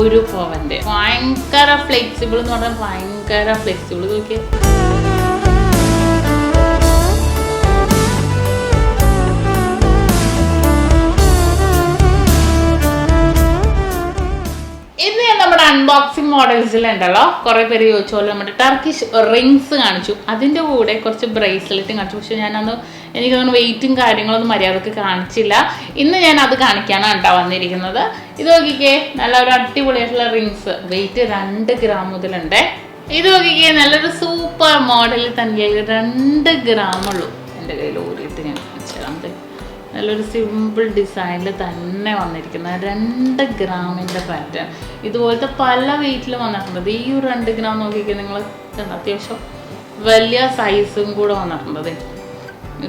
ഒരു പവന്റെ ഭയങ്കര ഫ്ലെക്സിബിൾ എന്ന് പറഞ്ഞാൽ ഭയങ്കര ഫ്ലെക്സിബിൾ നോക്കിയേ. മോഡൽസിൽ ഉണ്ടല്ലോ കുറെ പേര് ചോദിച്ച പോലെ നമ്മുടെ ടർക്കിഷ് റിങ്സ് കാണിച്ചു. അതിന്റെ കൂടെ കുറച്ച് ബ്രേസ്ലെറ്റും കാണിച്ചു. പക്ഷെ ഞാനന്ന് എനിക്ക് അങ്ങനെ വെയിറ്റും കാര്യങ്ങളൊന്നും മര്യാദയ്ക്ക് കാണിച്ചില്ല. ഇന്ന് ഞാൻ അത് കാണിക്കാനാണ് കേട്ടോ വന്നിരിക്കുന്നത്. ഇത് നോക്കിക്കേ നല്ല ഒരു അടിപൊളിയായിട്ടുള്ള റിങ്സ് വെയിറ്റ് രണ്ട് ഗ്രാം മുതലുണ്ട്. ഇത് നോക്കിക്കേ നല്ലൊരു സൂപ്പർ മോഡൽ തന്നെ രണ്ട് ഗ്രാം ഉള്ളൂ. എന്റെ കയ്യിൽ ഊരിയിട്ട് ഞാൻ. നല്ലൊരു സിമ്പിൾ ഡിസൈനിൽ തന്നെ വന്നിരിക്കുന്ന രണ്ട് ഗ്രാമിന്റെ പാറ്റേൺ ഇതുപോലത്തെ പല വെയിറ്റിൽ വന്നിട്ടുണ്ട്. ഈ ഒരു രണ്ട് ഗ്രാം നോക്കിയൊക്കെ നിങ്ങൾ. അത്യാവശ്യം വലിയ സൈസും കൂടെ വന്നിട്ടുണ്ട്.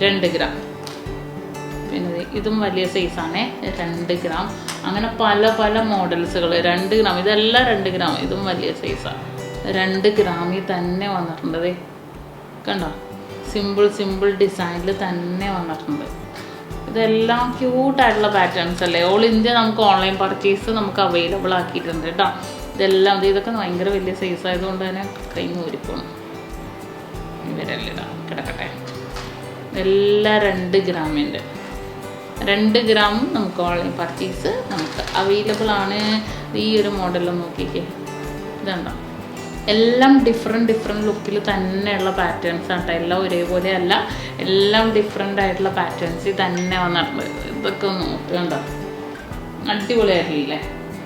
രണ്ട് ഗ്രാം. പിന്നെ ഇതും വലിയ സൈസാണ് രണ്ട് ഗ്രാം. അങ്ങനെ പല പല മോഡൽസുകൾ രണ്ട് ഗ്രാം. ഇതെല്ലാം രണ്ട് ഗ്രാം. ഇതും വലിയ സൈസാണ് രണ്ട് ഗ്രാമിൽ തന്നെ വന്നിട്ടുണ്ട് കണ്ടോ? സിമ്പിൾ സിമ്പിൾ ഡിസൈനിൽ തന്നെ വന്നിട്ടുണ്ട്. ഇതെല്ലാം ക്യൂട്ടായിട്ടുള്ള പാറ്റേൺസ് അല്ലേ? ഓൾ ഇന്ത്യ നമുക്ക് ഓൺലൈൻ പർച്ചേസ് നമുക്ക് അവൈലബിൾ ആക്കിയിട്ടുണ്ട് കേട്ടോ. ഇതെല്ലാം ഇതൊക്കെ ഭയങ്കര വലിയ സൈസ് ആയതുകൊണ്ട് തന്നെ കൈന്ന് ഒരുക്കണം ഇവരെല്ലാം കിടക്കട്ടെ. ഇതെല്ലാം രണ്ട് ഗ്രാമിന്റെ രണ്ട് ഗ്രാമും നമുക്ക് ഓൺലൈൻ പർച്ചേസ് നമുക്ക് അവൈലബിൾ ആണ്. ഈ ഒരു മോഡൽ നോക്കിക്കേ. ഇതുണ്ടോ? എല്ലാം ഡിഫറെന്റ് ഡിഫറെന്റ് ലുക്കിൽ തന്നെയുള്ള പാറ്റേൺസ് ആണ് കേട്ടോ എല്ലാം ഒരേപോലെ അല്ല എല്ലാം ഡിഫറെന്റ് ആയിട്ടുള്ള പാറ്റേൺസ് തന്നെ വന്നിട്ടുണ്ട് ഇതൊക്കെ ഒന്ന് നോക്കണ്ട അടിപൊളിയായിട്ടില്ലേ?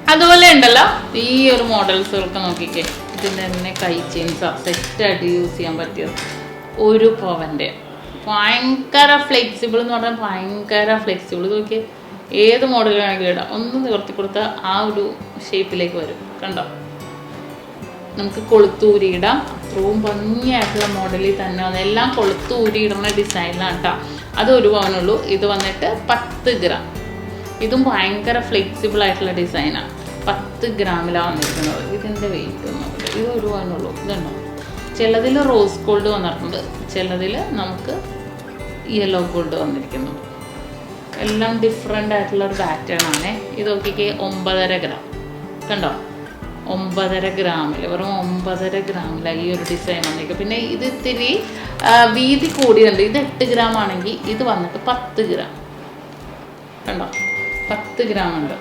അതുപോലെ ഉണ്ടല്ലോ. ഈ ഒരു മോഡൽസുകളൊക്കെ നോക്കിക്കേ. ഇതിന്റെ തന്നെ കൈ ചെയിൻസാ സെറ്റായിട്ട് യൂസ് ചെയ്യാൻ പറ്റിയത് ഒരു പവന്റെ. ഭയങ്കര ഫ്ലെക്സിബിൾ എന്ന് പറഞ്ഞാൽ ഭയങ്കര ഫ്ലെക്സിബിൾ നോക്കിയേ ഏത് മോഡൽ വേണമെങ്കിലും ഇടാം. ഒന്ന് നിവർത്തി കൊടുത്താൽ ആ ഒരു ഷേപ്പിലേക്ക് വരും. കണ്ടോ? നമുക്ക് കൊളുത്തൂരിയിടാം. അത്രയും ഭംഗിയായിട്ടുള്ള മോഡലിൽ തന്നെ അതെല്ലാം കൊളുത്തൂരിയിടുന്ന ഡിസൈനിലാണ് കേട്ടോ അത് ഒരു പവനുള്ളൂ ഇത് വന്നിട്ട് പത്ത് ഗ്രാം. ഇതും ഭയങ്കര ഫ്ലെക്സിബിൾ ആയിട്ടുള്ള ഡിസൈനാണ് പത്ത് ഗ്രാമിലാണ് വന്നിരിക്കുന്നത്. ഇതിന്റെ വെയിറ്റ് ഒന്നും ഇത് ഒരു പവനുള്ളൂ ഇതുണ്ടോ? ചിലതിൽ റോസ് ഗോൾഡ് വന്നിട്ടുണ്ട്. ചിലതിൽ നമുക്ക് യെല്ലോ ഗോൾഡ് വന്നിരിക്കുന്നു. എല്ലാം ഡിഫറെന്റ് ആയിട്ടുള്ള ഒരു പാറ്റേൺ ആണ്. ഇത് നോക്കിക്കേ ഒമ്പതര ഗ്രാം. കണ്ടോ? ഒമ്പതര ഗ്രാമിൽ വെറും ഒമ്പതര ഗ്രാമിൽ ഈ ഒരു ഡിസൈൻ വന്നിരിക്കുക പിന്നെ ഇത് ഇത്തിരി വീതി കൂടിയുണ്ട് ഇത് എട്ട് ഗ്രാം ആണെങ്കിൽ ഇത് വന്നിട്ട് പത്ത് ഗ്രാം. കണ്ടോ? പത്ത് ഗ്രാം ഉണ്ട്.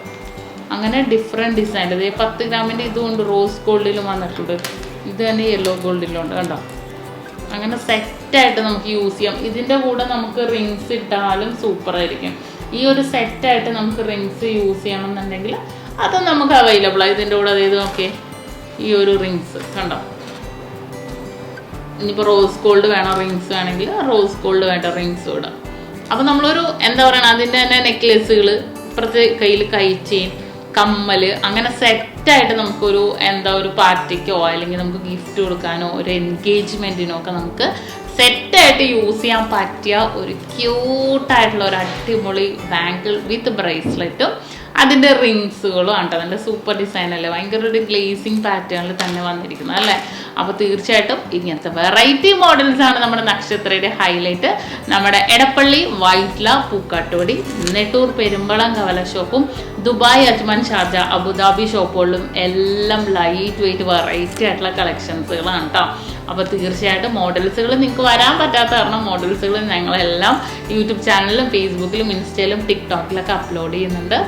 അങ്ങനെ ഡിഫറെന്റ് ഡിസൈൻ ഇത് പത്ത് ഗ്രാമിന്റെ ഇതുകൊണ്ട് റോസ് ഗോൾഡിലും വന്നിട്ടുണ്ട്. ഇത് തന്നെ യെല്ലോ ഗോൾഡിലും ഉണ്ട്. കണ്ടോ? അങ്ങനെ സെറ്റായിട്ട് നമുക്ക് യൂസ് ചെയ്യാം. ഇതിന്റെ കൂടെ നമുക്ക് റിങ്സ് ഇട്ടാലും സൂപ്പറായിരിക്കും ഈ ഒരു സെറ്റായിട്ട് നമുക്ക് റിങ്സ് യൂസ് ചെയ്യണമെന്നുണ്ടെങ്കിൽ അത് നമുക്ക് അവൈലബിൾ ആണ് ഇതിന്റെ കൂടെ അതായത് നോക്കിയേ. ഈ ഒരു റിങ്സ് കണ്ടോ? ഇനിയിപ്പോൾ റോസ് ഗോൾഡ് വേണം? റിങ്സ് വേണമെങ്കിൽ റോസ് ഗോൾഡ് വേണ്ട റിങ്സ് ഇടാം. അപ്പോൾ നമ്മളൊരു എന്താ പറയുക അതിന്റെ തന്നെ നെക്ലെസ്സുകൾ ഇപ്പുറത്തെ കയ്യിൽ കൈ കമ്മൽ അങ്ങനെ സെറ്റായിട്ട് നമുക്കൊരു എന്താ ഒരു പാർട്ടിക്കോ അല്ലെങ്കിൽ നമുക്ക് ഗിഫ്റ്റ് കൊടുക്കാനോ ഒരു എൻഗേജ്മെന്റിനോ ഒക്കെ നമുക്ക് സെറ്റായിട്ട് യൂസ് ചെയ്യാൻ പറ്റിയ ഒരു ക്യൂട്ടായിട്ടുള്ള ഒരു അടിപൊളി ബാങ്കിൾ വിത്ത് ബ്രേസ്ലെറ്റും അതിന്റെ റിങ്സുകളും ആണ് നല്ല സൂപ്പർ ഡിസൈൻ അല്ലേ? ഭയങ്കര ഒരു ഗ്ലേസിങ് പാറ്റേണിൽ തന്നെ വന്നിരിക്കുന്നത് അല്ലേ? അപ്പോൾ തീർച്ചയായിട്ടും ഇങ്ങനത്തെ വെറൈറ്റി മോഡൽസ് ആണ് നമ്മുടെ നക്ഷത്രയുടെ ഹൈലൈറ്റ് നമ്മുടെ എടപ്പള്ളി വൈറ്റ്ല പൂക്കാട്ടുപടി നെട്ടൂർ പെരുമ്പളം കവല ഷോപ്പും Dubai Ajman Sharjah Abu Dhabi ഷോപ്പുകളിലും എല്ലാം ലൈറ്റ് വെയിറ്റ് വെറൈറ്റി ആയിട്ടുള്ള കളക്ഷൻസുകളാണ് കേട്ടോ അപ്പോൾ തീർച്ചയായിട്ടും മോഡൽസുകൾ നിങ്ങൾക്ക് വരാൻ പറ്റാത്ത കാരണം മോഡൽസുകൾ ഞങ്ങളെല്ലാം യൂട്യൂബ് ചാനലിലും ഫേസ്ബുക്കിലും ഇൻസ്റ്റയിലും ടിക്ടോക്കിലൊക്കെ അപ്ലോഡ് ചെയ്യുന്നുണ്ട്.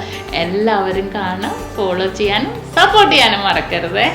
എല്ലാവരും കാണാൻ ഫോളോ ചെയ്യാനും സപ്പോർട്ട് ചെയ്യാനും മറക്കരുതേ.